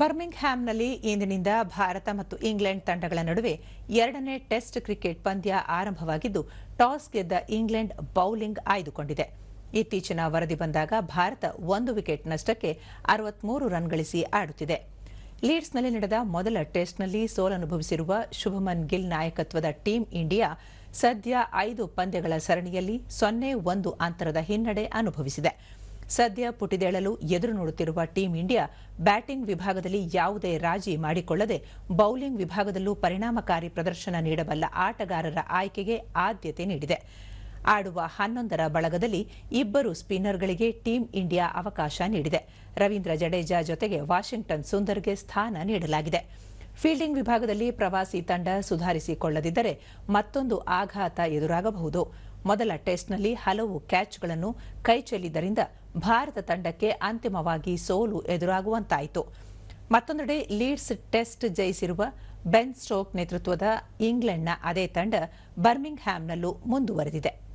ಬರ್ಮಿಂಗ್ ಹ್ಯಾಮ್ನಲ್ಲಿ ಇಂದಿನಿಂದ ಭಾರತ ಮತ್ತು ಇಂಗ್ಲೆಂಡ್ ತಂಡಗಳ ನಡುವೆ ಎರಡನೇ ಟೆಸ್ಟ್ ಕ್ರಿಕೆಟ್ ಪಂದ್ಯ ಆರಂಭವಾಗಿದ್ದು, ಟಾಸ್ ಗೆದ್ದ ಇಂಗ್ಲೆಂಡ್ ಬೌಲಿಂಗ್ ಆಯ್ದುಕೊಂಡಿದೆ. ಇತ್ತೀಚಿನ ವರದಿ ಬಂದಾಗ ಭಾರತ ಒಂದು ವಿಕೆಟ್ ನಷ್ಟಕ್ಕೆ ಅರವತ್ಮೂರು ರನ್ ಗಳಿಸಿ ಆಡುತ್ತಿದೆ. ಲೀಡ್ಸ್ನಲ್ಲಿ ನಡೆದ ಮೊದಲ ಟೆಸ್ಟ್ನಲ್ಲಿ ಸೋಲನುಭವಿಸಿರುವ ಶುಭಮನ್ ಗಿಲ್ ನಾಯಕತ್ವದ ಟೀಂ ಇಂಡಿಯಾ ಸದ್ಯ ಐದು ಪಂದ್ಯಗಳ ಸರಣಿಯಲ್ಲಿ ಸೊನ್ನೆ ಒಂದು ಅಂತರದ ಹಿನ್ನಡೆ ಅನುಭವಿಸಿದೆ. ಸದ್ಯ ಪುಟಿದೇಳಲು ಎದುರು ನೋಡುತ್ತಿರುವ ಟೀಂ ಇಂಡಿಯಾ ಬ್ಯಾಟಿಂಗ್ ವಿಭಾಗದಲ್ಲಿ ಯಾವುದೇ ರಾಜಿ ಮಾಡಿಕೊಳ್ಳದೆ ಬೌಲಿಂಗ್ ವಿಭಾಗದಲ್ಲೂ ಪರಿಣಾಮಕಾರಿ ಪ್ರದರ್ಶನ ನೀಡಬಲ್ಲ ಆಟಗಾರರ ಆಯ್ಕೆಗೆ ಆದ್ಯತೆ ನೀಡಿದೆ. ಆಡುವ ಹನ್ನೊಂದರ ಬಳಗದಲ್ಲಿ ಇಬ್ಬರು ಸ್ಪಿನ್ನರ್ಗಳಿಗೆ ಟೀಂ ಇಂಡಿಯಾ ಅವಕಾಶ ನೀಡಿದೆ. ರವೀಂದ್ರ ಜಡೇಜಾ ಜೊತೆಗೆ ವಾಷಿಂಗ್ಟನ್ ಸುಂದರ್ಗೆ ಸ್ಥಾನ ನೀಡಲಾಗಿದೆ. ಫೀಲ್ಡಿಂಗ್ ವಿಭಾಗದಲ್ಲಿ ಪ್ರವಾಸಿ ತಂಡ ಸುಧಾರಿಸಿಕೊಳ್ಳದಿದ್ದರೆ ಮತ್ತೊಂದು ಆಘಾತ ಎದುರಾಗಬಹುದು. ಮೊದಲ ಟೆಸ್ಟ್ನಲ್ಲಿ ಹಲವು ಕ್ಯಾಚ್ಗಳನ್ನು ಕೈಚೆಲ್ಲಿದ್ದರಿಂದ ಭಾರತ ತಂಡಕ್ಕೆ ಅಂತಿಮವಾಗಿ ಸೋಲು ಎದುರಾಗುವಂತಾಯಿತು. ಮತ್ತೊಂದೆಡೆ ಲೀಡ್ಸ್ ಟೆಸ್ಟ್ ಜಯಿಸಿರುವ ಬೆನ್ ಸ್ಟೋಕ್ ನೇತೃತ್ವದ ಇಂಗ್ಲೆಂಡ್ನ ಅದೇ ತಂಡ ಬರ್ಮಿಂಗ್ಹ್ಯಾಮ್ನಲ್ಲೂ ಮುಂದುವರೆದಿದೆ.